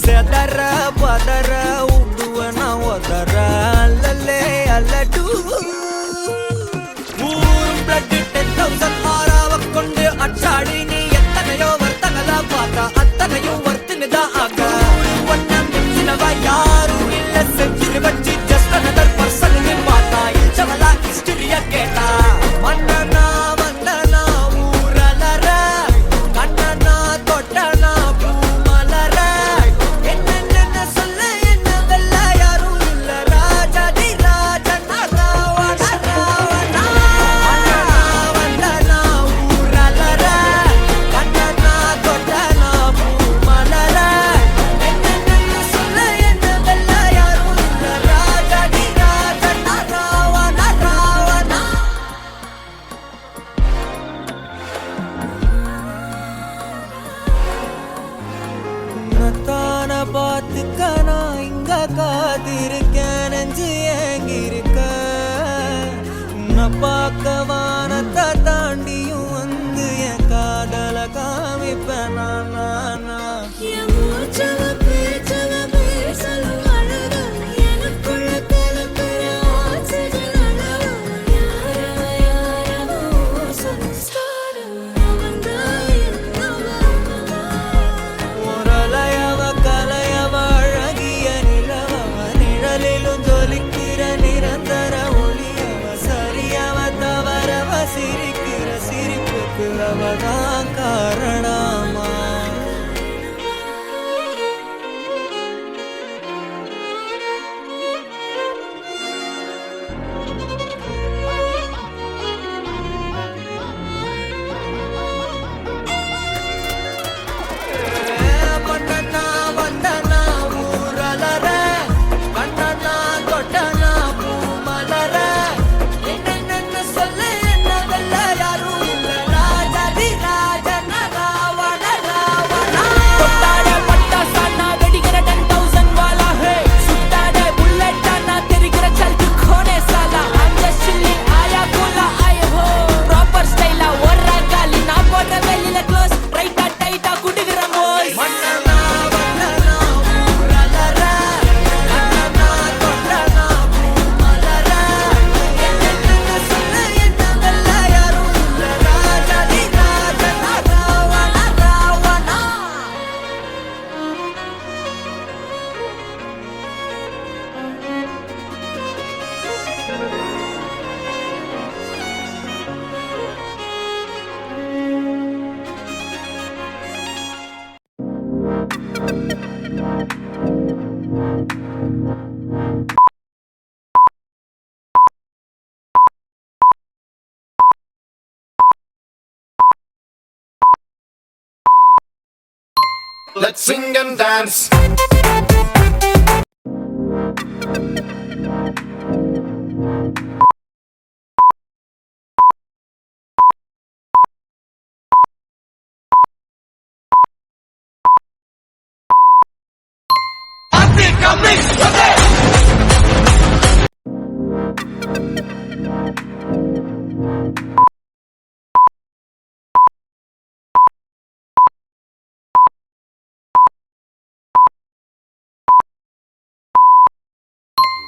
se atarra. காத்துக்க நான் இங்க காத்திருக்கேன் நெஞ்சு ஏங்கிருக்க பார்க்கவா பிளவதான் காரணம். Let's sing and dance.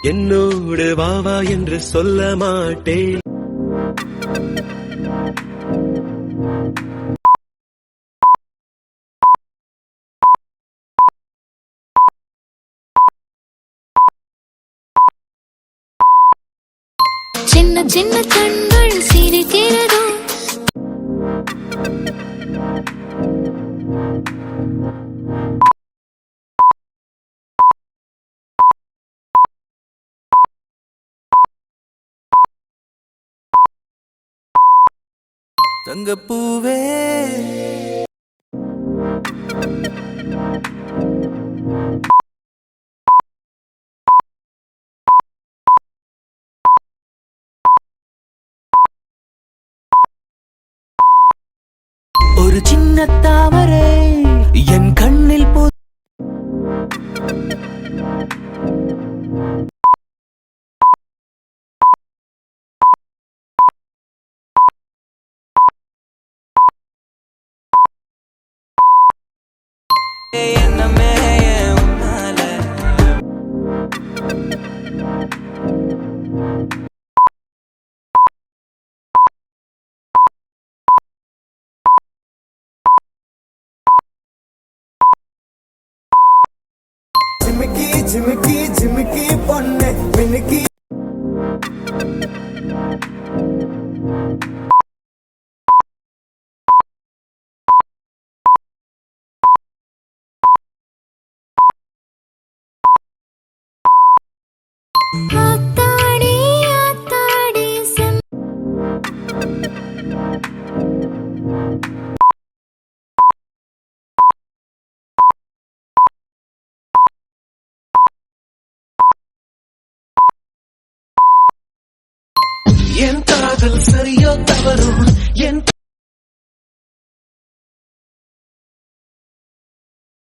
என்னோடு வாவா என்று சொல்ல மாட்டேன். சின்ன சின்ன கண்கள் சிரிக்கிறதோ? தங்கப்பூவே. ஒரு சின்ன தாமரை என் கண்ணில் போ என்னமே ஜிமிக்கி ஜிமிக்கி ஜிமிக்கி பொண்ணு மினுக்கி ஆத்தாடி ஆத்தாடி ಎಂತಾಗಲ್ ಸರಿಯೋ ತವರು ಎಂತ